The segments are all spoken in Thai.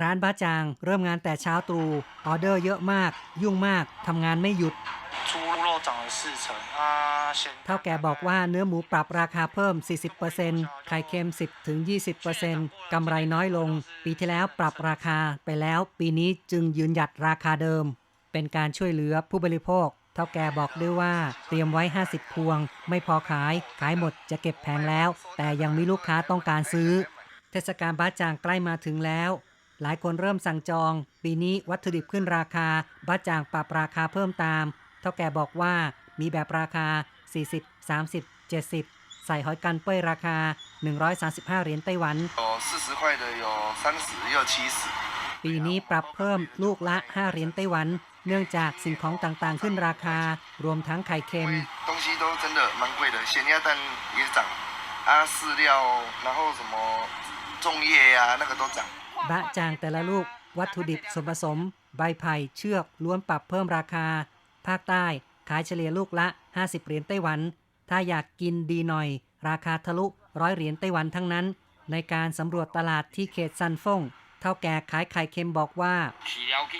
ร้านบ้าจาง เริ่มงานแต่เช้าตรู่ออเดอร์เยอะมาก ยุ่งมากทำงานไม่หยุดเท่าแก่บอกว่าเนื้อหมูปรับราคาเพิ่ม 40%ไข่เค็ม 10-20%กำไรน้อยลง ปีที่แล้วปรับราคาไปแล้ว ปีนี้จึงยืนหยัดราคาเดิม เป็นการช่วยเหลือผู้บริโภค เท่าแกบอกด้วยว่าเตรียมไว้ 50 พวง ไม่พอขาย ขายหมดจะเก็บแพงแล้ว แต่ยังมีลูกค้าต้องการซื้อ เทศกาลบ้าจางใกล้มาถึงแล้ว หลายคนเริ่มสั่งจอง ปีนี้วัตถุดิบขึ้นราคา บ้าจางปรับราคาเพิ่มตาม เท่าแก่บอกว่ามีแบบราคา 40 30 70 ใส่หอยกันเป้ยราคา 135 เหรียญไต้หวัน 有四十块的，有三十，也有七十。 ปีนี้ปรับเพิ่มลูกละ 5 เหรียญไต้หวัน เนื่องจากสิ่งของต่างๆ ขึ้นราคา รวมทั้งไข่เค็ม 东西都真的蛮贵的，咸鸭蛋也涨，啊，饲料，然后什么粽叶呀、那个都涨。 บะจางแต่ละลูก วัตถุดิบส่วนผสม ใบไผ่เชือกล้วนปรับเพิ่มราคา ภาคใต้ ขายเฉลี่ยลูกละ 50 เหรียญไต้หวัน ถ้าอยากกินดีหน่อย ราคาทะลุร้อยเหรียญไต้หวันทั้งนั้น ในการสำรวจตลาดที่เขตซันฟงเท่าแก่ขายไข่เค็มบอกว่า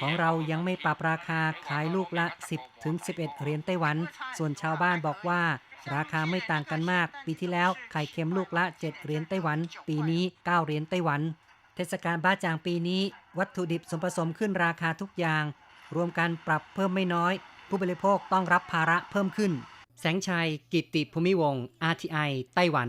ของเรายังไม่ปรับราคาขายลูกละ 10ถึง11 เหรียญไต้หวัน ส่วนชาวบ้านบอกว่า ราคาไม่ต่างกันมาก ปีที่แล้วไข่เค็มลูกละ 7 เหรียญไต้หวัน ปีนี้ 9 เหรียญไต้หวัน เทศกาลบ้าจางปีนี้ วัตถุดิบส่วนผสมขึ้นราคาทุกอย่าง รวมกันปรับเพิ่มไม่น้อย ผู้บริโภคต้องรับภาระเพิ่มขึ้น แสงชัย กิตติภูมิวงศ์ RTI ไต้หวัน